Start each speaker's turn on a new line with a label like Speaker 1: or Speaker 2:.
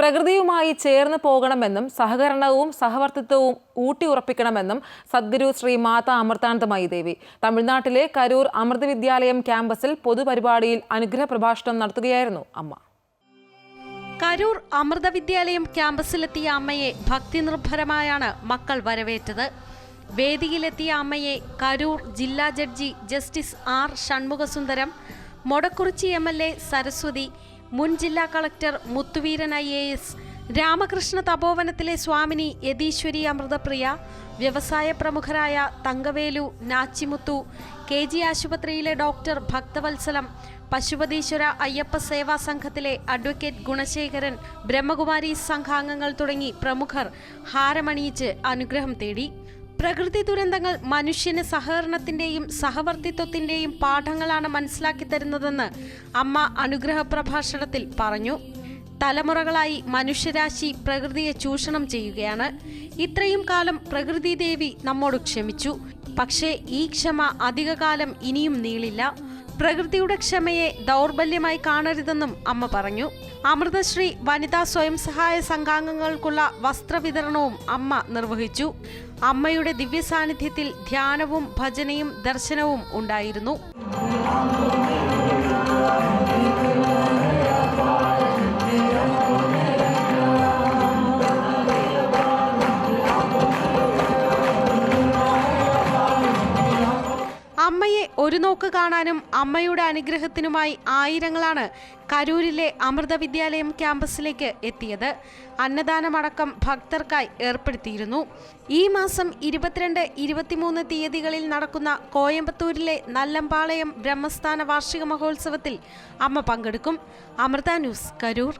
Speaker 1: പ്രകൃതിയുമായി ചേർന്ന് പോകണമെന്നും സഹകരണവും സഹവർത്തിത്വവും ഊട്ടിയുറപ്പിക്കണമെന്നും സദ്ഗുരു ശ്രീ മാതാ അമൃതാനന്ദമയി ദേവി. തമിഴ്നാട്ടിലെ കരൂർ അമൃത വിദ്യാലയം ക്യാമ്പസിൽ പൊതുപരിപാടിയിൽ അനുഗ്രഹ പ്രഭാഷണം നടത്തുകയായിരുന്നു അമ്മ.
Speaker 2: കരൂർ അമൃത വിദ്യാലയം ക്യാമ്പസിലെത്തിയ അമ്മയെ ഭക്തിനിർഭരമായാണ് മക്കൾ വരവേറ്റത്. വേദിയിലെത്തിയ അമ്മയെ കരൂർ ജില്ലാ judge justice R Shanmugasundaram Modakurichi M L A Saraswathi മുൻ ജില്ലാ collector Muthuveeran I A S Ramakrishna തപോവനത്തിലെ Swamini യതീശ്വരി Amritapriya വ്യവസായ പ്രമുഖരായ തങ്കവേലു നാച്ചിമുത്തു കെ ജി ആശുപത്രിയിലെ ഡോക്ടർ ഭക്തവത്സലം പശുപതീശ്വര അയ്യപ്പ സേവാ സംഘത്തിലെ അഡ്വക്കേറ്റ് ഗുണശേഖരൻ ബ്രഹ്മകുമാരി സംഘാംഗങ്ങൾ തുടങ്ങി പ്രമുഖർ ഹാരമണിയിച്ച് അനുഗ്രഹം തേടി. പ്രകൃതി ദുരന്തങ്ങൾ മനുഷ്യന് സഹകരണത്തിന്റെയും സഹവർത്തിത്വത്തിന്റെയും പാഠങ്ങളാണ് മനസ്സിലാക്കി തരുന്നതെന്ന് അമ്മ അനുഗ്രഹ പ്രഭാഷണത്തിൽ പറഞ്ഞു. തലമുറകളായി മനുഷ്യരാശി പ്രകൃതിയെ ചൂഷണം ചെയ്യുകയാണ്. ഇത്രയും കാലം പ്രകൃതി ദേവി നമ്മോട് ക്ഷമിച്ചു. പക്ഷേ ഈ ക്ഷമ അധികകാലം ഇനിയും നീളില്ല. പ്രകൃതിയുടെ ക്ഷമയെ ദൗർബല്യമായി കാണരുതെന്നും അമ്മ പറഞ്ഞു. അമൃതശ്രീ വനിതാ സ്വയം സഹായ സംഘാംഗങ്ങൾക്കുള്ള വസ്ത്രവിതരണവും അമ്മ നിർവഹിച്ചു. അമ്മയുടെ ദിവ്യ സാന്നിധ്യത്തിൽ ധ്യാനവും ഭജനയും ദർശനവും ഉണ്ടായിരുന്നു. ഒരു നോക്ക് കാണാനും അമ്മയുടെ അനുഗ്രഹത്തിനുമായി ആയിരങ്ങളാണ് കരൂരിലെ അമൃത വിദ്യാലയം ക്യാമ്പസിലേക്ക് എത്തിയത്. അന്നദാനമടക്കം ഭക്തർക്കായി ഏർപ്പെടുത്തിയിരുന്നു. ഈ മാസം ഇരുപത്തിരണ്ട് ഇരുപത്തിമൂന്ന് തീയതികളിൽ നടക്കുന്ന കോയമ്പത്തൂരിലെ നല്ലമ്പാളയം ബ്രഹ്മസ്ഥാന വാർഷിക മഹോത്സവത്തിൽ അമ്മ പങ്കെടുക്കും. അമൃത ന്യൂസ് കരൂർ.